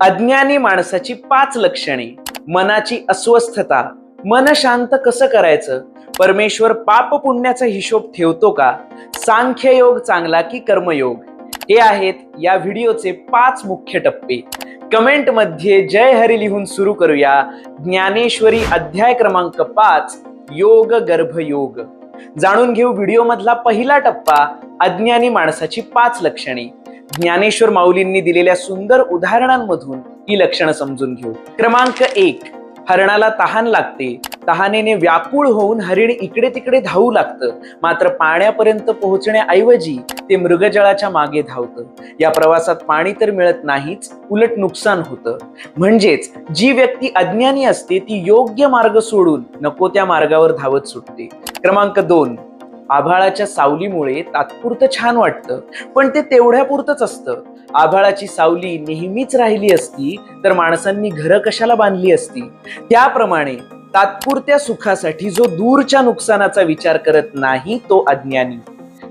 अज्ञानी माणसाची पाच लक्षणे मनाची अस्वस्थता. मन शांत कसं करायचं? परमेश्वर पाप पुण्याचा हिशोब ठेवतो का? सांख्ययोग चांगला की कर्मयोग? हे आहेत या व्हिडिओचे पाच मुख्य टप्पे. कमेंटमध्ये जय हरी लिहून सुरू करूया. ज्ञानेश्वरी अध्याय क्रमांक पाच योग गर्भयोग जाणून घेऊ व्हिडिओ मधला पहिला टप्पा अज्ञानी माणसाची पाच लक्षणे. ज्ञानेश्वर माऊलींनी दिलेल्या सुंदर उदाहरणांमधून ही लक्षणं समजून घेऊ. क्रमांक एक हरणाला तहान लागते. तहानेने व्याकुळ होऊन हरिण इकडे तिकडे धावू लागतं. मात्र पाण्यापर्यंत पोहोचण्याऐवजी ते मृगजळाच्या मागे धावतं. या प्रवासात पाणी तर मिळत नाहीच उलट नुकसान होतं. म्हणजेच जी व्यक्ती अज्ञानी असते ती योग्य मार्ग सोडून नको त्या मार्गावर धावत सुटते. क्रमांक दोन आभाळाच्या सावलीमुळे तात्पुरतं छान वाटतं. पण ते तेवढ्यापुरतंच असतं. आभाळाची सावली नेहमीच राहिली असती तर माणसांनी घरं कशाला बांधली असती? त्याप्रमाणे तात्पुरत्या सुखासाठी जो दूरच्या नुकसानाचा विचार करत नाही तो अज्ञानी.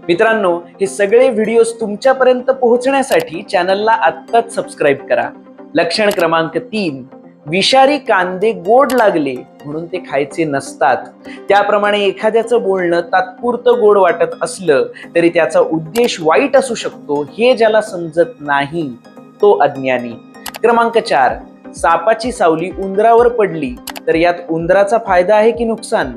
मित्रांनो हे सगळे व्हिडिओज तुमच्यापर्यंत पोहोचण्यासाठी चॅनलला आत्ताच सबस्क्राईब करा. लक्षण क्रमांक तीन विषारी कांदे गोड लागले म्हणून ते खायचे नसतात. त्याप्रमाणे एखाद्याचं बोलणं तात्पुरतं गोड वाटत असलं तरी त्याचा उद्देश वाईट असू शकतो हे ज्याला समजत नाही तो अज्ञानी. क्रमांक चार. सापाची सावली उंदरावर पडली तर यात उंदराचा फायदा आहे की नुकसान?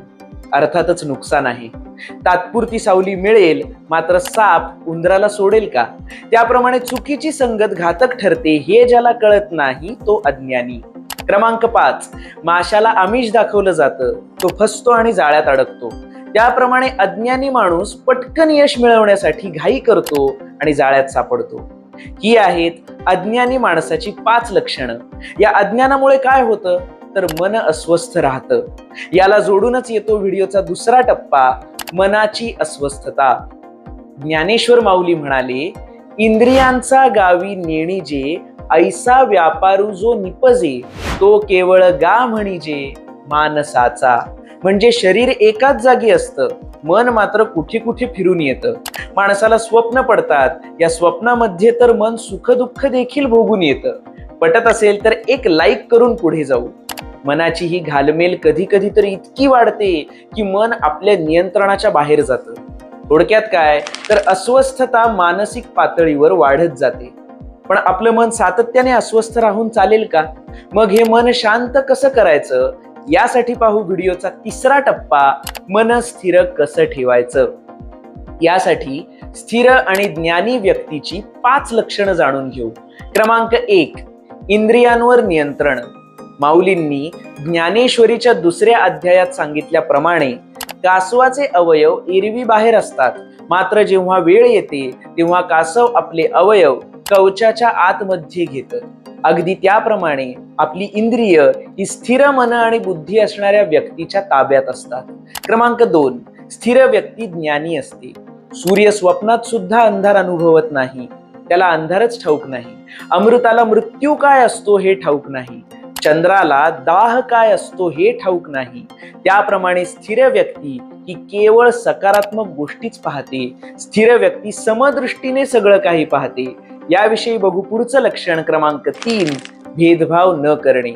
अर्थातच नुकसान आहे. तात्पुरती सावली मिळेल मात्र साप उंदराला सोडेल का? त्याप्रमाणे चुकीची संगत घातक ठरते हे ज्याला कळत नाही तो अज्ञानी. क्रमांक पाच. माशाला आमिष दाखवलं जातं. तो फसतो आणि जाळ्यात अडकतो. त्याप्रमाणे अज्ञानी माणूस पटकन यश मिळवण्यासाठी घाई करतो आणि जाळ्यात सापडतो. ही आहेत अज्ञानी माणसाची पाच लक्षणं. या अज्ञानामुळे काय होतं? तर मन अस्वस्थ राहतं. याला जोडूनच येतो व्हिडिओचा दुसरा टप्पा मनाची अस्वस्थता. ज्ञानेश्वर माऊली म्हणाले इंद्रियांचा गावी नेणी जे ऐसा व्यापारू जो निपजे तो केवळ गा म्हणीजे मानसाचा म्हणजे शरीर एकाच जागी असतं मन मात्र कुठे कुठे फिरून येतं. माणसाला स्वप्न पडतात या स्वप्नामध्ये तर मन सुखदुःख देखील भोगून येतं. पटत असेल तर एक लाईक करून पुढे जाऊ. मनाची ही घालमेल कधी कधी तर इतकी वाढते की मन आपल्या नियंत्रणाच्या बाहेर जातं. थोडक्यात काय? तर अस्वस्थता मानसिक पातळीवर वाढत जाते. पण आपलं मन सातत्याने अस्वस्थ राहून चालेल का? मग हे मन शांत कसं करायचं? यासाठी पाहू व्हिडिओचा तिसरा टप्पा मन स्थिर कसं ठेवायचं? यासाठी स्थिर आणि ज्ञानी व्यक्तीची पाच लक्षणं जाणून घेऊ. क्रमांक एक इंद्रियांवर नियंत्रण. माऊलींनी ज्ञानेश्वरीच्या दुसऱ्या अध्यायात सांगितल्याप्रमाणे कासवाचे अवयव एरवी बाहेर असतात. मात्र जेव्हा वेळ येते तेव्हा कासव आपले अवयव कवचाच्या आतमध्ये घेत. अगदी त्याप्रमाणे आपली इंद्रिय ही स्थिर मन आणि बुद्धी असणाऱ्या व्यक्तीच्या ताब्यात असतात. क्रमांक दोन स्थिर व्यक्ती ज्ञानी असते. सूर्य स्वप्नात सुद्धा अंधार अनुभवत नाही. त्याला अंधारच ठाऊक नाही. अमृताला मृत्यू काय असतो हे ठाऊक नाही. चंद्राला दाह काय असतो हे ठाऊक नाही. त्याप्रमाणे स्थिर व्यक्ती ही केवळ सकारात्मक गोष्टीच पाहते. स्थिर व्यक्ती समदृष्टीने सगळं काही पाहते. याविषयी बघू पुढचं लक्षण क्रमांक तीन भेदभाव न करणे.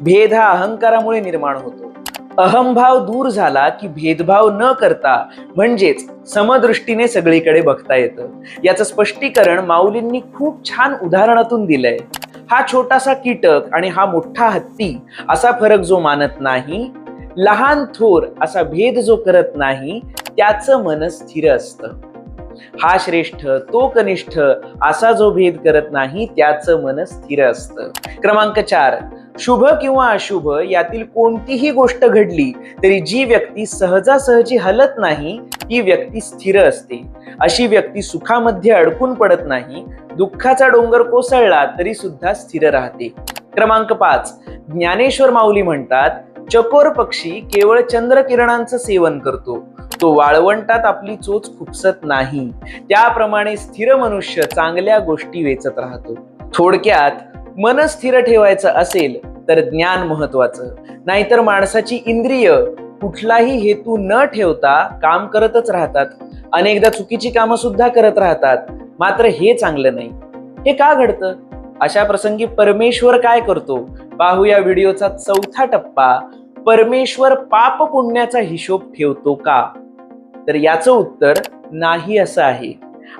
भेद हा अहंकारामुळे निर्माण होतो. अहंभाव दूर झाला की भेदभाव न करता म्हणजेच समदृष्टीने सगळीकडे बघता येतं. याचं स्पष्टीकरण माऊलींनी खूप छान उदाहरणातून दिलंय. हा छोटासा कीटक आणि हा मोठा हत्ती असा फरक जो मानत नाही लहान थोर असा भेद जो करत नाही त्याचं मन स्थिर असतं. हा श्रेष्ठ तो कनिष्ठ असा जो भेद करत नाही त्याचं मन स्थिर असतं. क्रमांक चार शुभ किंवा अशुभ यातील कोणतीही गोष्ट घडली तरी जी व्यक्ती सहजासहजी हलत नाही ती व्यक्ती स्थिर असते. अशी व्यक्ती सुखामध्ये अडकून पडत नाही दुःखाचा डोंगर कोसळला तरी सुद्धा स्थिर राहते. क्रमांक पाच ज्ञानेश्वर माऊली म्हणतात चकोर पक्षी केवळ चंद्रकिरणांचं सेवन करतो. तो वाळवंटात आपली चोच खुपसत नाही. त्याप्रमाणे स्थिर मनुष्य चांगल्या गोष्टी वेचत राहतो. थोडक्यात मन स्थिर ठेवायचं असेल तर ज्ञान महत्वाचं नाहीतर माणसाची इंद्रिय कुठलाही हेतू न ठेवता काम करतच राहतात. अनेकदा चुकीची कामं सुद्धा करत राहतात. मात्र हे चांगलं नाही. हे का घडतं? अशा प्रसंगी परमेश्वर काय करतो? पाहूया व्हिडिओचा चौथा टप्पा परमेश्वर पाप पुण्याचा हिशोब ठेवतो का? तर याचं उत्तर नाही असं आहे.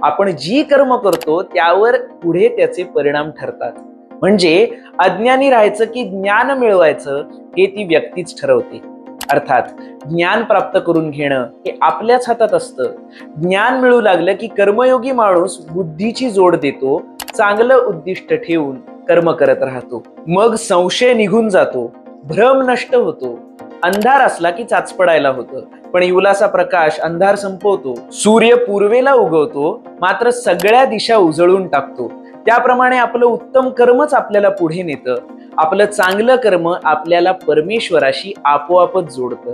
आपण जी कर्म करतो त्यावर पुढे त्याचे परिणाम ठरतात. म्हणजे अज्ञानी राहायचं की ज्ञान मिळवायचं हे ती व्यक्तीच ठरवते. अर्थात ज्ञान प्राप्त करून घेणं हे आपल्याच हातात असतं. ज्ञान मिळू लागलं की कर्मयोगी माणूस बुद्धीची जोड देतो चांगलं उद्दिष्ट ठेवून कर्म करत राहतो. मग संशय निघून जातो भ्रम नष्ट होतो. अंधार असला की चाचपडायला होतं. पण युलाचा प्रकाश अंधार संपवतो सूर्य पूर्वेला उगवतो मात्र सगळ्या दिशा उजळून टाकतो. त्याप्रमाणे आपलं उत्तम कर्मच आपल्याला पुढे नेतं. आपलं चांगलं कर्म आपल्याला परमेश्वराशी आपोआपच जोडतं.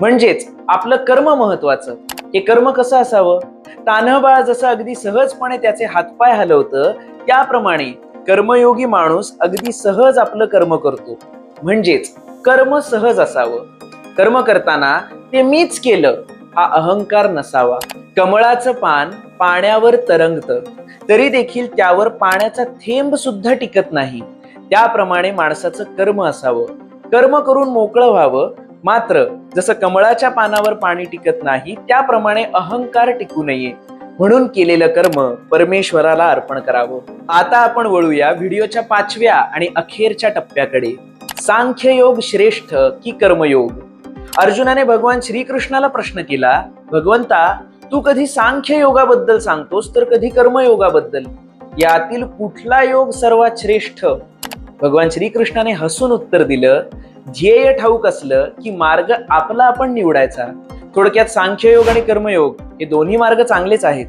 म्हणजेच आपलं कर्म महत्वाचं हे कर्म कसं असावं? तान्हबाळ जसं अगदी सहजपणे त्याचे हातपाय हलवतं त्याप्रमाणे कर्मयोगी माणूस अगदी सहज आपलं कर्म करतो. म्हणजेच कर्म सहज असावं. कर्म करताना ते मीच केलं हा अहंकार नसावा. कमळाचं पान पाण्यावर तरंगतं. तरी देखील त्यावर पाण्याचा थेंब सुद्धा टिकत नाही. त्याप्रमाणे माणसाचं कर्म असावं. कर्म करून मोकळं व्हावं. मात्र जसं कमळाच्या पानावर पाणी टिकत नाही त्याप्रमाणे अहंकार टिकू नये. म्हणून केलेलं कर्म परमेश्वराला अर्पण करावं. आता आपण वळूया व्हिडिओच्या पाचव्या आणि अखेरच्या टप्प्याकडे. सांख्ययोग श्रेष्ठ की कर्मयोग? अर्जुनाने भगवान श्रीकृष्णाला प्रश्न केला भगवंता तू कधी सांख्य योगाबद्दल सांगतोस तर कधी कर्मयोगाबद्दल? यातील कुठला योग सर्वात श्रेष्ठ? भगवान श्रीकृष्णाने हसून उत्तर दिलं ध्येय ठाऊक असलं की मार्ग आपला आपण निवडायचा. थोडक्यात सांख्ययोग आणि कर्मयोग हे दोन्ही मार्ग चांगलेच आहेत.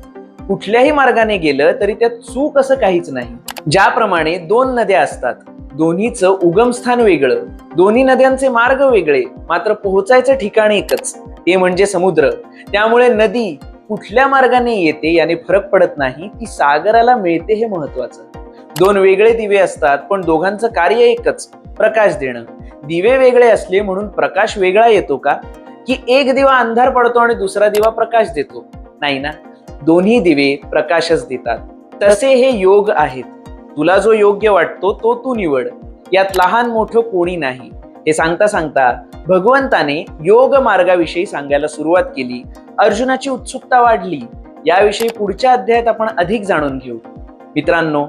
कुठल्याही मार्गाने गेलं तरी त्यात चूक असं काहीच नाही. ज्याप्रमाणे दोन नद्या असतात दोन्हीचं उगमस्थान वेगळं दोन्ही नद्यांचे मार्ग वेगळे मात्र पोहोचायचं ठिकाण एकच ते म्हणजे समुद्र. त्यामुळे नदी कुठल्या मार्गाने येते याने फरक पडत नाही ती सागराला मिळते हे महत्वाचं दोन वेगळे दिवे असतात पण दोघांचं कार्य एकच प्रकाश देणं. दिवे वेगळे असले म्हणून प्रकाश वेगळा येतो का? की एक दिवा अंधार पडतो आणि दुसरा दिवा प्रकाश देतो? नाही ना? दोन्ही दिवे प्रकाशच देतात. तसे हे योग आहेत. तुला जो योग्य वाटतो तो तू निवड. यात लहान मोठं कोणी नाही. हे सांगता सांगता भगवंताने योग मार्गाविषयी सांगायला सुरुवात केली. अर्जुनाची उत्सुकता वाढली. याविषयी पुढच्या अध्यायात आपण अधिक जाणून घेऊ. मित्रांनो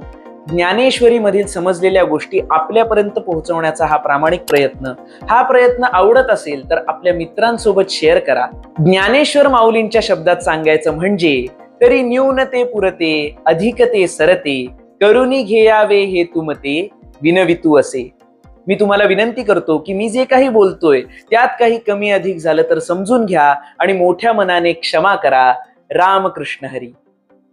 ज्ञानेश्वरीमधील समजलेल्या गोष्टी आपल्यापर्यंत पोहोचवण्याचा हा प्रामाणिक प्रयत्न. हा प्रयत्न आवडत असेल तर आपल्या मित्रांसोबत शेअर करा. ज्ञानेश्वर माऊलींच्या शब्दात सांगायचं म्हणजे तरी न्यूनते पुरते अधिकते सरते करुणी घेयावे हे तुमते विनवितू असे. मी तुम्हाला विनंती करतो की मी जे काही बोलतोय त्यात काही कमी अधिक झालं तर समजून घ्या आणि मोठ्या मनाने क्षमा करा. रामकृष्ण हरी.